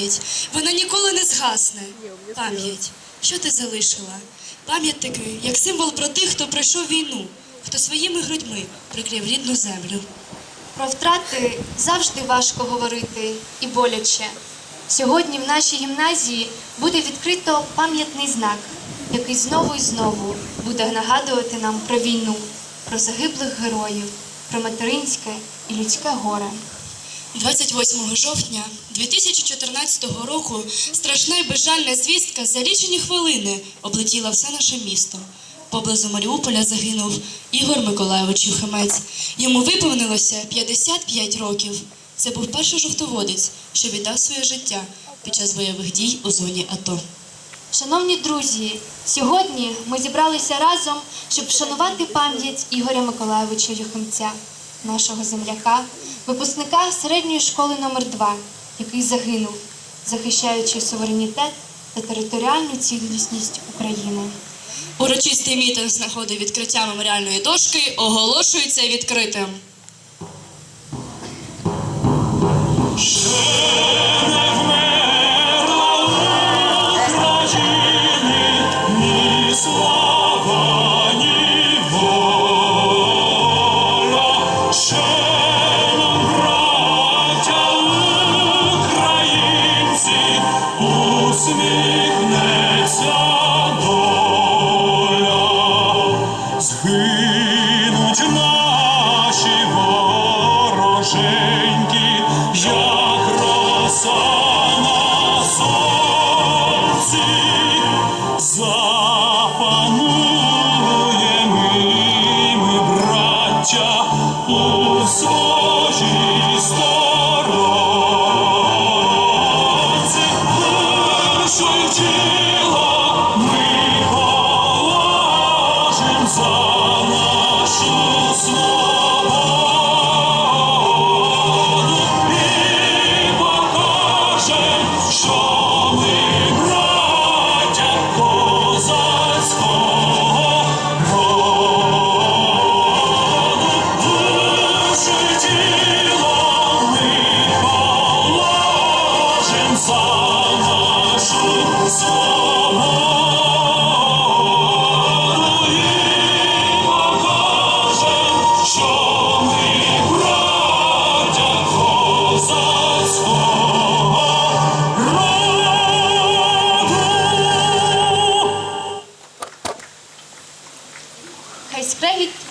пам'ять, вона ніколи не згасне. Пам'ять, що ти залишила? Пам'ять таки, як символ про тих, хто пройшов війну, хто своїми грудьми прикрив рідну землю. Про втрати завжди важко говорити і боляче. Сьогодні в нашій гімназії буде відкрито пам'ятний знак, який знову і знову буде нагадувати нам про війну, про загиблих героїв, про материнське і людське горе. 28 жовтня 2014 року страшна і безжальна звістка за лічені хвилини облетіла все наше місто. Поблизу Маріуполя загинув Ігор Миколайович Юхимець. Йому виповнилося 55 років. Це був перший жовтоводець, що віддав своє життя під час бойових дій у зоні АТО. Шановні друзі, сьогодні ми зібралися разом, щоб вшанувати пам'ять Ігоря Миколайовича Юхимця, нашого земляка, випускника середньої школи номер 2 який загинув, захищаючи суверенітет та територіальну цілісність України. Урочистий мітинг з нагоди відкриття меморіальної дошки оголошується відкритим. У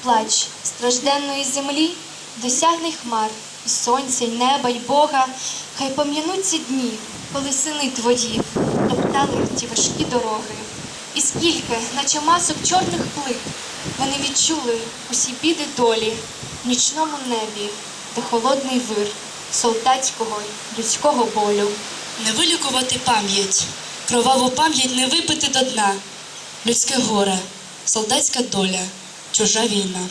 плач стражденної землі досягне хмар, і сонця, й неба, й Бога, хай пом'януть ці дні, коли сини твої топтали ті важкі дороги. І скільки, наче масок чорних плит, вони відчули усі біди долі в нічному небі, де холодний вир солдатського людського болю. Не вилікувати пам'ять, кроваву пам'ять не випити до дна. Людське горе, солдатська доля, чужа війна.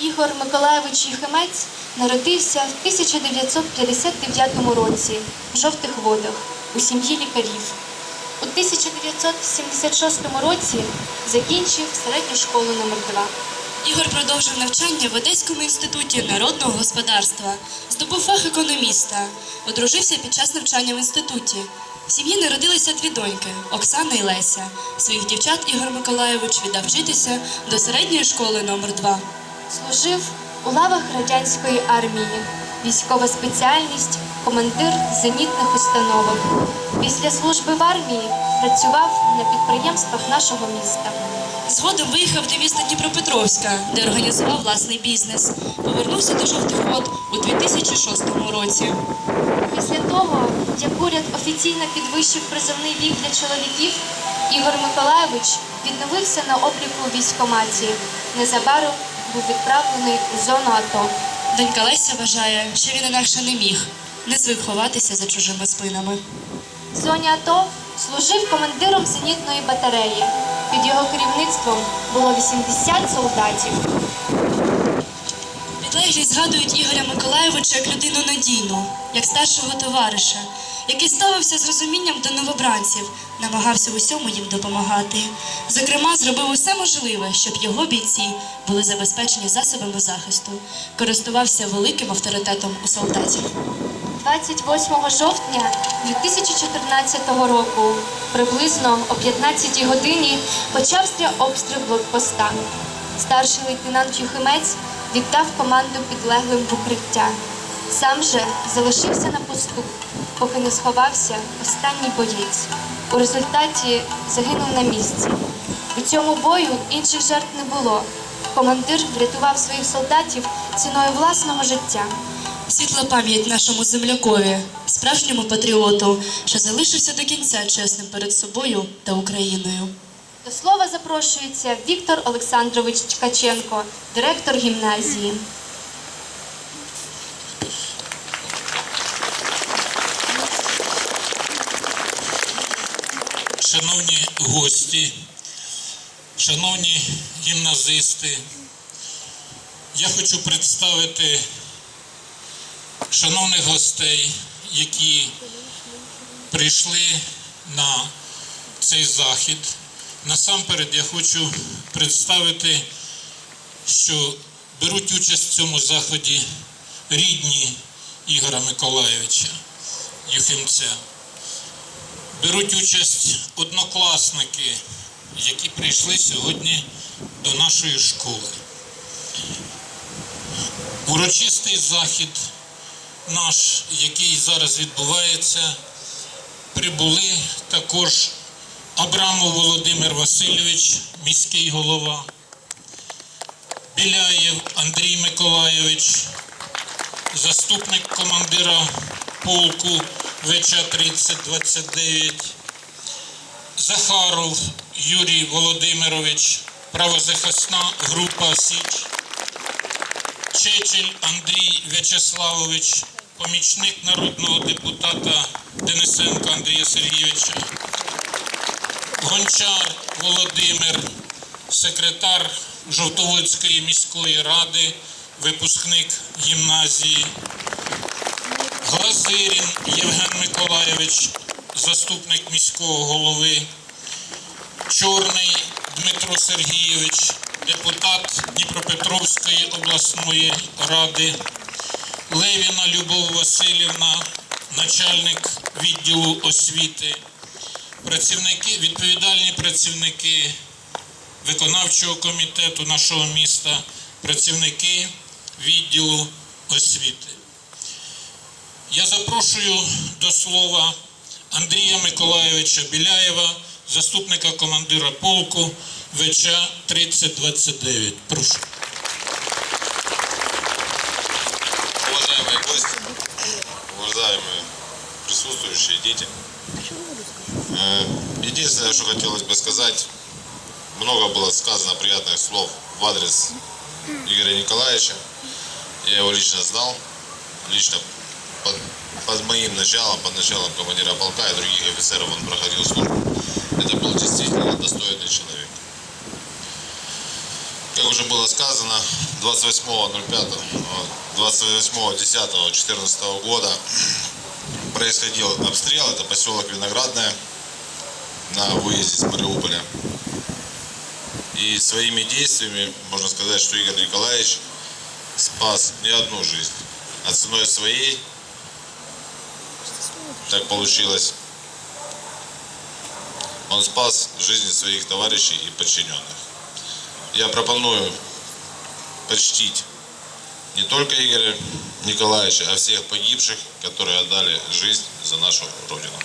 Ігор Миколайович Юхимець народився в 1959 році в жовтих водах у сім'ї лікарів. У 1976 році закінчив середню школу номер 2 Ігор продовжив навчання в Одеському інституті народного господарства, здобув фах економіста, одружився під час навчання в інституті. В сім'ї народилися дві доньки Оксана і Леся. Своїх дівчат Ігор Миколаєвич віддав вчитися до середньої школи номер 2 Служив у лавах радянської армії, військова спеціальність, командир зенітних установок. Після служби в армії працював на підприємствах нашого міста. Згодом виїхав до міста Дніпропетровська, де організував власний бізнес. Повернувся до жовтих вод у 2006 році. Після того, як уряд офіційно підвищив призовний вік для чоловіків, Ігор Миколаєвич відновився на обліку у військкоматі. Незабаром був відправлений у зону АТО. Донька Леся вважає, що він інакше не міг, не звик ховатися за чужими спинами. В зоні АТО служив командиром зенітної батареї. Під його керівництвом було 80 солдатів. Підлеглі згадують Ігоря Миколаєвича як людину надійну, як старшого товариша, який ставився з розумінням до новобранців, намагався усьому їм допомагати. Зокрема, зробив усе можливе, щоб його бійці були забезпечені засобами захисту, користувався великим авторитетом у солдатів. 28 жовтня 2014 року, приблизно о 15 годині, почався обстріл блокпоста. Старший лейтенант Юхимець віддав команду підлеглим в укриття. Сам же залишився на посту, поки не сховався останній боєць. У результаті загинув на місці. У цьому бою інших жертв не було. Командир врятував своїх солдатів ціною власного життя. Світла пам'ять нашому землякові, справжньому патріоту, що залишився до кінця чесним перед собою та Україною. До слова запрошується Віктор Олександрович Ткаченко, директор гімназії. Шановні гості, шановні гімназисти, я хочу представити шановних гостей, які прийшли на цей захід. Насамперед я хочу представити, що беруть участь в цьому заході рідні Ігора Миколайовича Юхимця беруть участь однокласники, які прийшли сьогодні до нашої школи. Урочистий захід наш, який зараз відбувається, прибули також Абрамов Володимир Васильович, міський голова, Біляєв Андрій Миколайович, заступник командира полку ВЧ 3029, Захаров Юрій Володимирович, правозахисна група Січ, Чечель Андрій В'ячеславович, помічник народного депутата Денисенка Андрія Сергійовича, Гончар Володимир, секретар Жовтоводської міської ради, випускник гімназії. Глазирін Євген Миколайович, заступник міського голови, Чорний Дмитро Сергійович, депутат Дніпропетровської обласної ради, Левіна Любов Васильівна, начальник відділу освіти, працівники, відповідальні працівники виконавчого комітету нашого міста, працівники відділу освіти. Я запрошую до слова Андрія Миколайовича Біляєва, заступника командира полку ВЧ 3029. Прошу. Единственное, что хотелось бы сказать, много было сказано приятных слов в адрес Игоря Николаевича. Я его лично знал, лично под, под моим началом, под началом командира полка и других офицеров он проходил службу. Это был действительно достойный человек. Как уже было сказано, 28.05, 28.10.14 года происходил обстрел, это поселок Виноградное на выезде с Мариуполя. И своими действиями, можно сказать, что Игорь Николаевич спас не одну жизнь, а ценой своей, так получилось, он спас жизни своих товарищей и подчиненных. Я пропоную почтить не только Игоря Николаевича, а всех погибших, которые отдали жизнь за нашу Родину.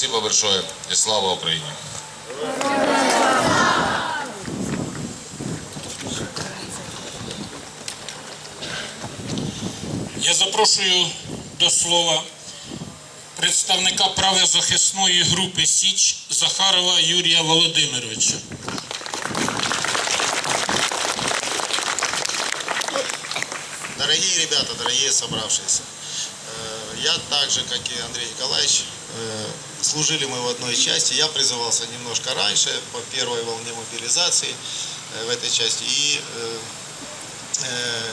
Спасибо большое и слава Украине! Я запрошую до слова представника правозахисної групи Січ Захарова Юрія Володимировича. Дорогие ребята, дорогие собравшиеся, э, я так же, как и Андрей Николаевич, служили мы в одной части. Я призывался немножко раньше, по первой волне мобилизации э, в этой части. И э, э,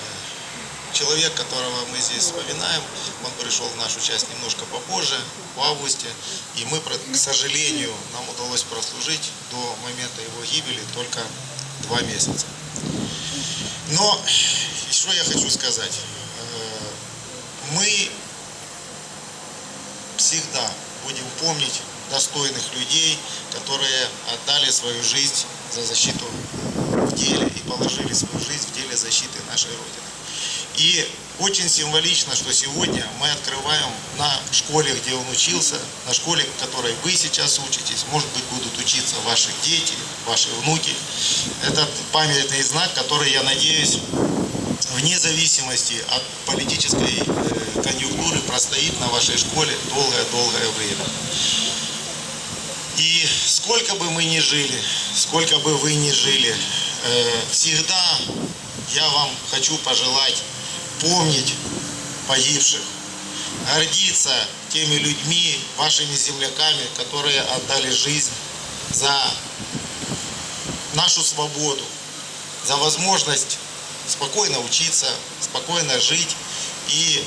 человек, которого мы здесь вспоминаем, он пришел в нашу часть немножко попозже, в августе. И мы, к сожалению, нам удалось прослужить до момента его гибели только два месяца. Но что я хочу сказать? Э, Мы всегда будем помнить достойных людей, которые отдали свою жизнь за защиту в деле и положили свою жизнь в деле защиты нашей Родины. И очень символично, что сегодня мы открываем на школе, где он учился, на школе, в которой вы сейчас учитесь, может быть, будут учиться ваши дети, ваши внуки. Это памятный знак, который, я надеюсь, вне зависимости от политической э, конъюнктуры простоит на вашей школе долгое-долгое время. И сколько бы мы ни жили, сколько бы вы ни жили, э, всегда я вам хочу пожелать помнить погибших, гордиться теми людьми, вашими земляками, которые отдали жизнь за нашу свободу, за возможность спокойно учиться, спокойно жить и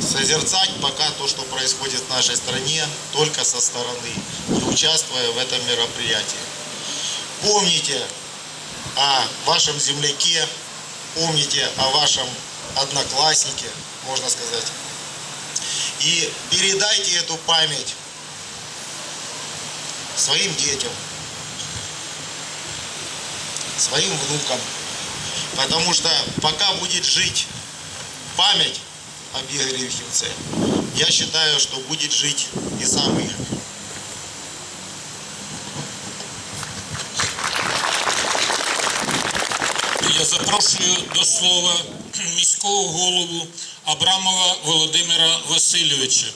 созерцать пока то, что происходит в нашей стране, только со стороны, не участвуя в этом мероприятии. Помните о вашем земляке, помните о вашем однокласснике, можно сказать. И передайте эту память своим детям, своим внукам. Потому что пока будет жить память об Игоре Вихевце, я считаю, что будет жить и сам Игорь. Я запрошую до слова міського голову Абрамова Володимира Васильовича.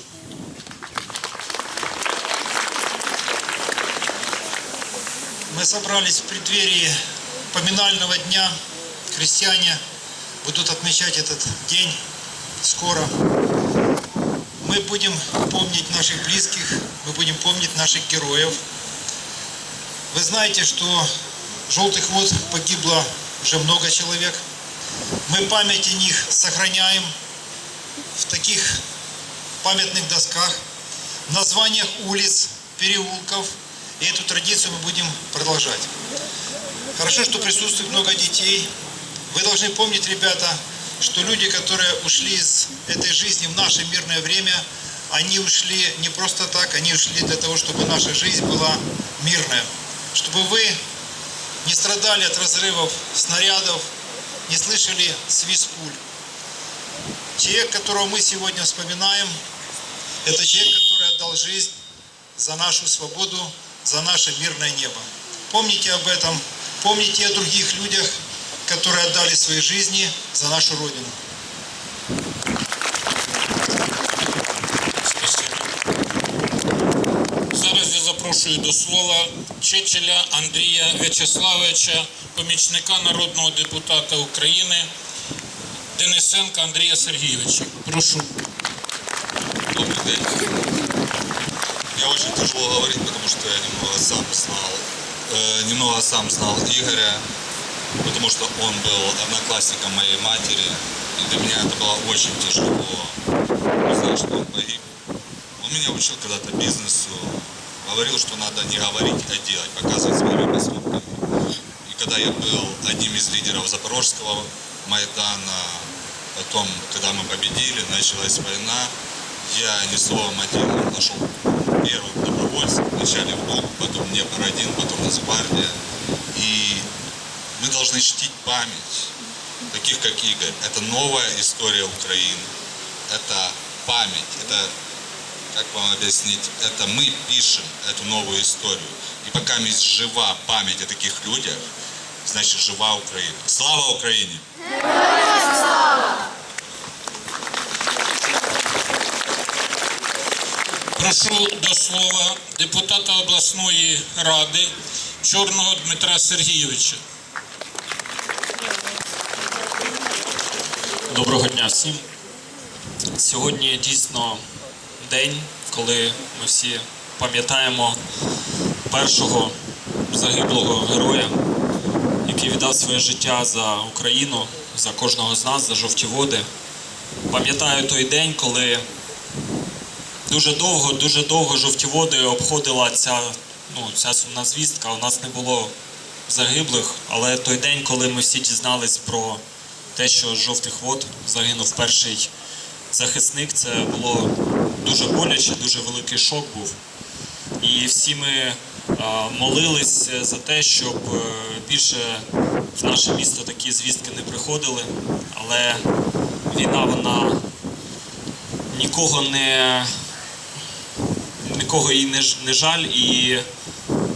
Мы собрались в преддверии поминального дня. Крестьяне будут отмечать этот день скоро. Мы будем помнить наших близких, мы будем помнить наших героев. Вы знаете, что желтых вод погибло уже много человек. Мы память о них сохраняем в таких памятных досках, названиях улиц, переулков. И эту традицию мы будем продолжать. Хорошо, что присутствует много детей. Вы должны помнить, ребята, что люди, которые ушли из этой жизни в наше мирное время, они ушли не просто так, они ушли для того, чтобы наша жизнь была мирная. Чтобы вы не страдали от разрывов снарядов, не слышали свист пуль. Человек, которого мы сегодня вспоминаем, это человек, который отдал жизнь за нашу свободу, за наше мирное небо. Помните об этом, помните о других людях, которые отдали свои жизни за нашу Родину. Спасибо. Зараз я запрошую до слова Чечеля Андрія В'ячеславовича, помічника народного депутата України Денисенка Андрія Сергійовича. Прошу. Добрый день. Мне очень тяжело говорить, потому что я немного сам знал, э, немного сам знал Игоря, Потому что он был одноклассником моей матери, и для меня это было очень тяжело узнать, что он погиб. Он меня учил когда-то бизнесу, говорил, что надо не говорить, а делать, показывать своими поступками. И когда я был одним из лидеров Запорожского Майдана, Потом, когда мы победили, началась война. Я не словом один нашел первых добровольцев. Вначале в ГУК, потом Днепр-1, потом Нацгвардия. И мы должны чтить память таких, как Игорь. Это новая история Украины. Это память. Это, как вам объяснить, это мы пишем эту новую историю. И пока есть жива память о таких людях, значит жива Украина. Слава Украине! Прошу до слова депутата обласної ради Чорного Дмитра Сергійовича. Доброго дня всім. Сьогодні дійсно день, коли ми всі пам'ятаємо першого загиблого героя, який віддав своє життя за Україну, за кожного з нас, за жовті води. Пам'ятаю той день, коли дуже довго, дуже довго жовті води обходила ця, ну, ця сумна звістка. У нас не було загиблих, але той день, коли ми всі дізнались про те, що жовтих вод загинув перший захисник, це було дуже боляче, дуже великий шок був. І всі ми молились за те, щоб е, більше в наше місто такі звістки не приходили. Але війна вона нікого не нікого їй не, не жаль. І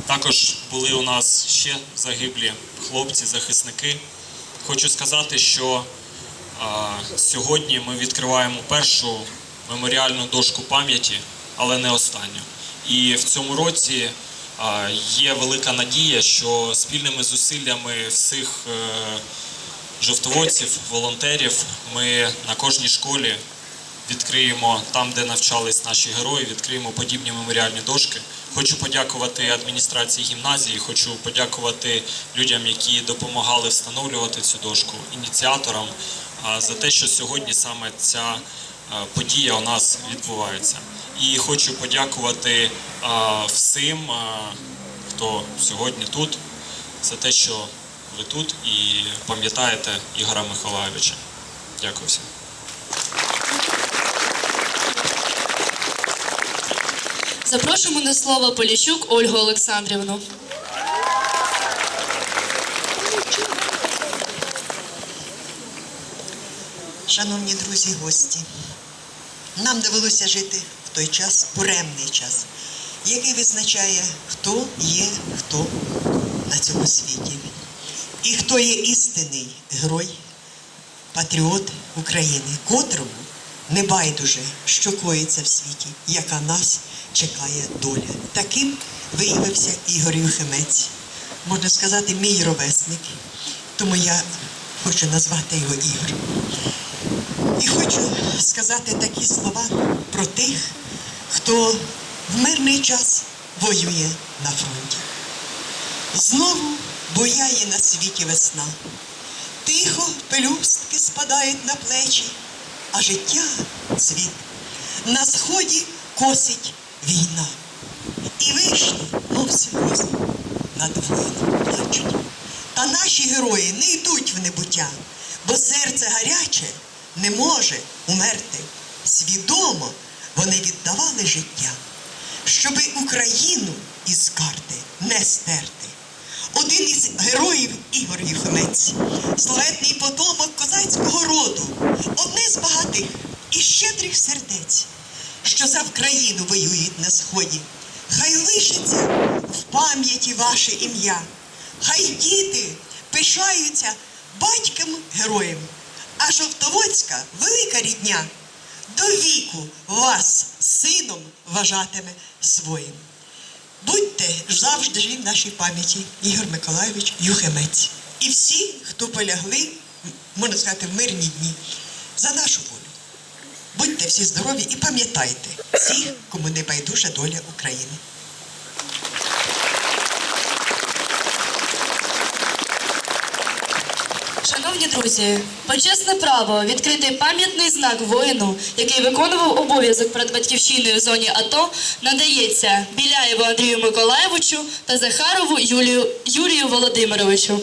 також були у нас ще загиблі хлопці, захисники. Хочу сказати, що сьогодні ми відкриваємо першу меморіальну дошку пам'яті, але не останню. І в цьому році є велика надія, що спільними зусиллями всіх е, жовтоводців, волонтерів ми на кожній школі відкриємо там, де навчались наші герої, відкриємо подібні меморіальні дошки. Хочу подякувати адміністрації гімназії, хочу подякувати людям, які допомагали встановлювати цю дошку, ініціаторам за те, що сьогодні саме ця подія у нас відбувається. І хочу подякувати всім, хто сьогодні тут, за те, що ви тут і пам'ятаєте Ігора Миколайовича. Дякую всім. Запрошуємо на слово Поліщук Ольгу Олександрівну. Шановні друзі, гості, нам довелося жити в той час, буремний час, який визначає, хто є хто на цьому світі. І хто є істинний герой, патріот України, котрому не байдуже, що коїться в світі, яка нас чекає доля. Таким виявився Ігор Юхимець, можна сказати, мій ровесник. Тому я хочу назвати його Ігор. І хочу сказати такі слова про тих, хто в мирний час воює на фронті. Знову буяє на світі весна. Тихо пелюстки спадають на плечі, а життя цвіт. На сході косить війна. І вишні, мов сльози, над воїном плачуть. Та наші герої не йдуть в небуття, бо серце гаряче не може умерти. Свідомо вони віддавали життя, щоби Україну із карти не стерти. Один із героїв Ігор Юхимець, славетний потомок козацького роду, одне з багатих і щедрих сердець, що за Вкраїну воюють на сході. Хай лишиться в пам'яті ваше ім'я, хай діти пишаються батькам героєм, а Жовтоводська велика рідня до віку вас сином вважатиме своїм. Будьте завжди живі в нашій пам'яті Ігор Миколайович Юхимець. І всі, хто полягли, можна сказати, в мирні дні за нашу волю. Будьте всі здорові і пам'ятайте всіх, кому не байдужа доля України. Шановні друзі, почесне право відкрити пам'ятний знак воїну, який виконував обов'язок перед батьківщиною в зоні АТО, надається Біляєву Андрію Миколаєвичу та Захарову Юлію, Юрію Володимировичу.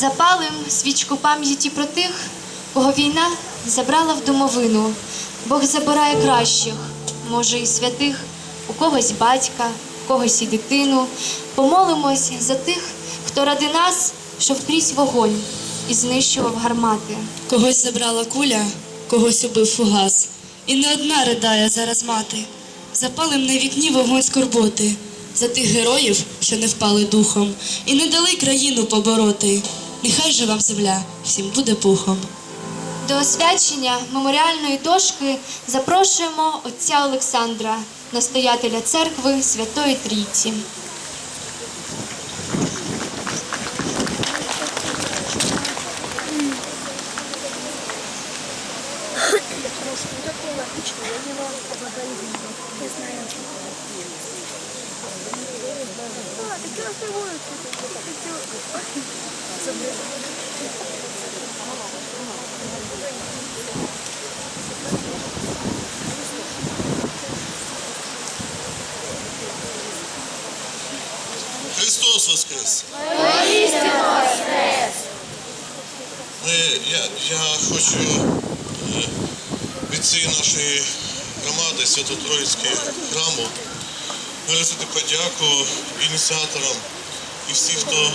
Запалим свічку пам'яті про тих, кого війна забрала в домовину. Бог забирає кращих, може і святих, у когось батька, у когось і дитину. Помолимось за тих, хто ради нас, що вкрізь вогонь і знищував гармати. Когось забрала куля, когось убив фугас. І не одна ридає зараз мати. Запалим на вікні вогонь скорботи за тих героїв, що не впали духом, і не дали країну побороти. Нехай же вам земля всім буде пухом. До освячення меморіальної дошки запрошуємо отця Олександра, настоятеля церкви Святої Трійці. Я знаю. А, такі розриваються. Христос Воскрес! Ми, я, я хочу е, від цієї нашої громади Свято-Троїцького храму виразити подяку ініціаторам і всіх, хто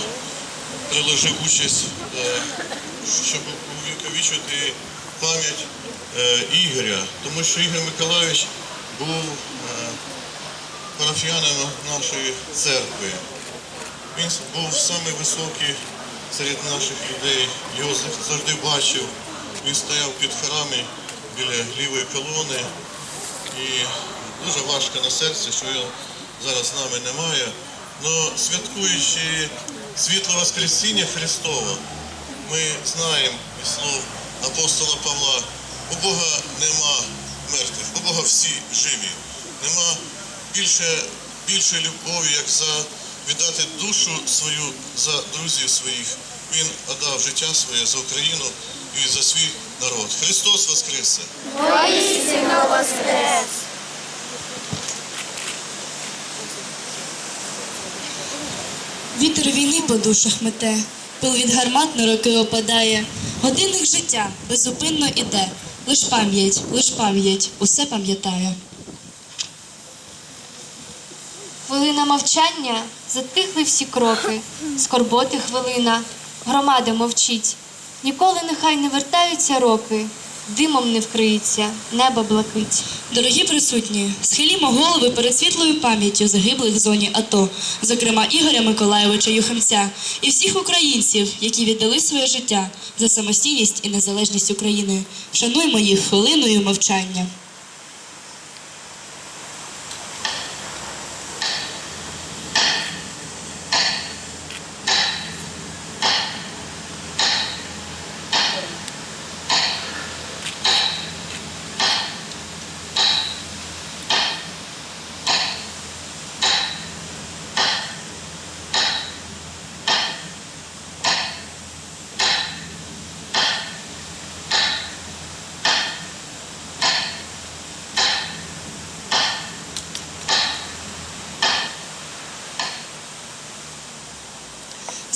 приложив участь, е, щоб увіковічити пам'ять е, Ігоря, тому що Ігор Миколайович був е, парафіянином нашої церкви. Він був самий серед наших людей. Його завжди бачив. Він стояв під хорами біля лівої колони. І дуже важко на серці, що його зараз з нами немає. Но святкуючи світло Воскресіння Христова, ми знаємо із слов апостола Павла, у Бога нема мертвих, у Бога всі живі. Нема більше, більше любові, як за віддати душу свою за друзів своїх. Він віддав життя своє за Україну і за свій народ. Христос Воскресе! Вітер війни по душах мете, пил від гармат на роки опадає. Годинник життя безупинно іде. Лиш пам'ять, лиш пам'ять, усе пам'ятає. Хвилина мовчання, затихли всі кроки, скорботи хвилина, громада мовчить. Ніколи нехай не вертаються роки, димом не вкриється, небо блакить. Дорогі присутні, схилімо голови перед світлою пам'яттю загиблих в зоні АТО, зокрема Ігоря Миколаєвича Юхимця і всіх українців, які віддали своє життя за самостійність і незалежність України. Шануємо їх хвилиною мовчання.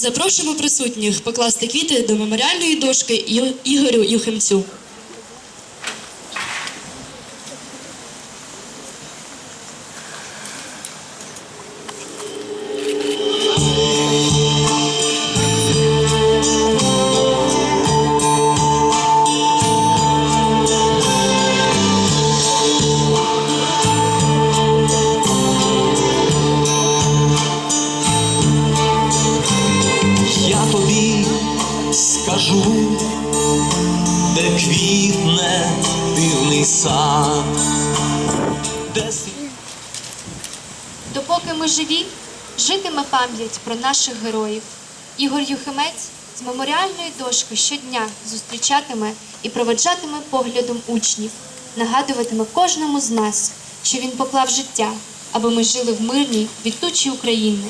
Запрошуємо присутніх покласти квіти до меморіальної дошки Ігорю Юхимцю. Тобі скажу, де квітне дивний сад, де Допоки ми живі, житиме пам'ять про наших героїв. Ігор Юхимець з меморіальної дошки щодня зустрічатиме і проведжатиме поглядом учнів, нагадуватиме кожному з нас, що він поклав життя, аби ми жили в мирній, квітучій Україні.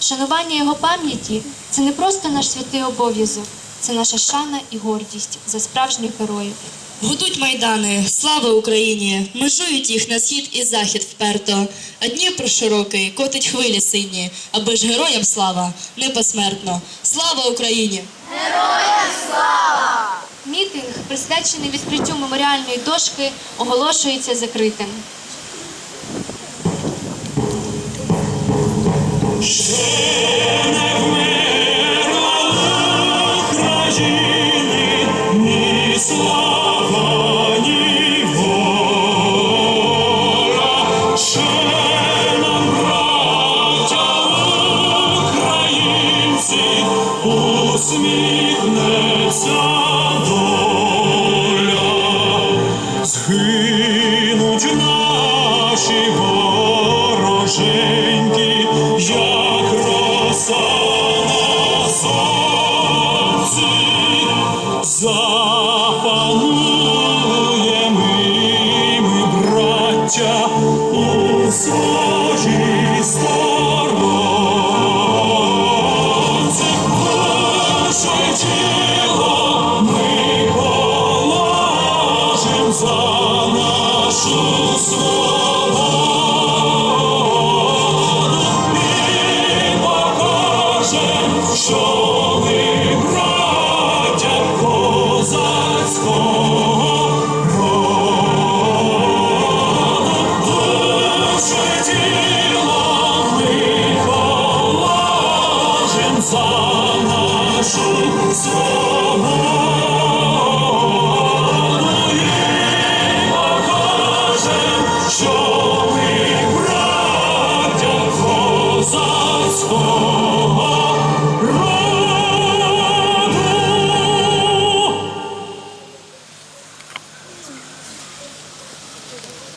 Шанування його пам'яті це не просто наш святий обов'язок, це наша шана і гордість за справжніх героїв. Гудуть майдани, слава Україні! Межують їх на схід і захід вперто. А Дніпро широкий, котить хвилі сині, аби ж героям слава не посмертно. Слава Україні! Героям слава! Мітинг, присвячений відкриттю меморіальної дошки, оголошується закритим. Deus. Jesus.